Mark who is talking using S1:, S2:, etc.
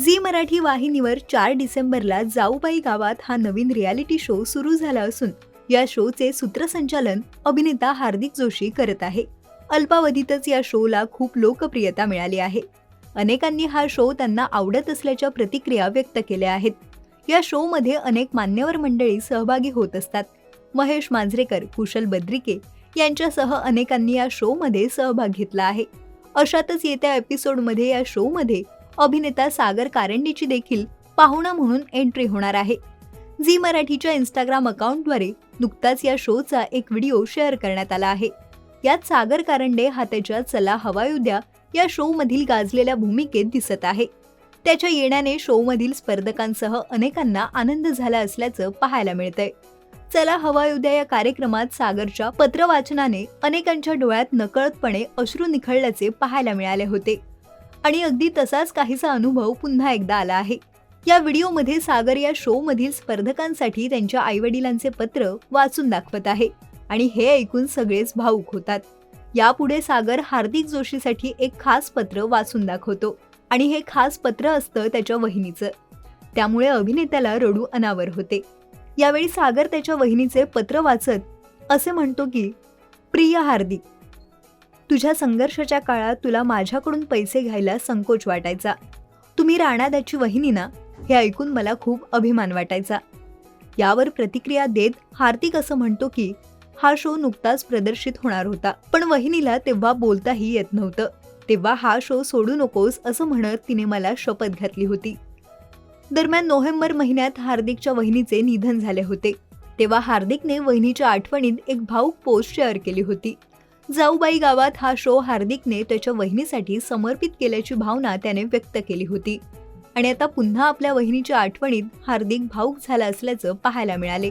S1: Zee Marathi वाहिनीवर चार डिसेंबरला जाऊबाई गावात हा नवीन रियालिटी शो सुरू झाला असून या शोचे सूत्रसंचालन अभिनेता हार्दिक जोशी करत आहे. अल्पावधीतच या शोला खूप लोकप्रियता मिळाली आहे. अनेकांनी हा शो त्यांना आवडत असल्याच्या प्रतिक्रिया व्यक्त केल्या आहेत. या शोमध्ये अनेक मान्यवर मंडळी सहभागी होत असतात. महेश मांजरेकर कुशल बद्रिके यांच्यासह अनेकांनी या शोमध्ये सहभाग घेतला आहे. अशातच येत्या एपिसोडमध्ये या शोमध्ये अभिनेता सागर कारंडीची देखील पाहुणा म्हणून एंट्री होणार आहे. झी मराठीच्या इंस्टाग्राम अकाउंटद्वारे नुकताच या शोचा एक व्हिडिओ शेअर करण्यात आला आहे. यात सागर कारंडे हा त्याच्या चला हवा उद्या या शोमधील गाजलेल्या भूमिकेत दिसत आहे. त्याच्या येण्याने शोमधील स्पर्धकांसह अनेकांना आनंद झाला असल्याचं पाहायला मिळतंय. चला हवा उद्या या कार्यक्रमात सागरच्या पत्रवाचनाने अनेकांच्या डोळ्यात नकळतपणे अश्रू निखळल्याचे पाहायला मिळाले होते. आणि अगदी तसाच काहीसा अनुभव पुन्हा एकदा आला आहे. या व्हिडिओमध्ये सागर या शोमधील स्पर्धकांसाठी त्यांच्या आईवडिलांचे पत्र वाचून दाखवत आहे आणि हे ऐकून सगळेच भाऊक होतात. यापुढे सागर हार्दिक जोशीसाठी एक खास पत्र वाचून दाखवतो आणि हे खास पत्र असतं त्याच्या वहिनीचं. त्यामुळे अभिनेत्याला रडू अनावर होते. यावेळी सागर त्याच्या वहिनीचे पत्र वाचत असे म्हणतो की प्रिय हार्दिक तुझ्या संघर्षाच्या काळात तुला माझ्याकडून पैसे घ्यायला संकोच वाटायचा. तुम्ही राणादाची वहिनी ना हे ऐकून मला खूप अभिमान वाटायचा. यावर प्रतिक्रिया देत हार्दिक असं म्हणतो की हा शो नुकताच प्रदर्शित होणार होता. पण वहिनीला तेव्हा बोलताही येत नव्हतं. तेव्हा हा शो सोडू नकोस असं म्हणत तिने मला शपथ घातली होती. दरम्यान नोव्हेंबर महिन्यात हार्दिकच्या वहिनीचे निधन झाले होते. तेव्हा हार्दिकने वहिनीच्या आठवणीत एक भाऊक पोस्ट शेअर केली होती. जाऊबाई गावात हा शो हार्दिकने त्याच्या वहिनीसाठी समर्पित केल्याची भावना त्याने व्यक्त केली होती. आणि आता पुन्हा आपल्या वहिनीच्या आठवणीत हार्दिक भाऊक झाला असल्याचं पाहायला मिळाले.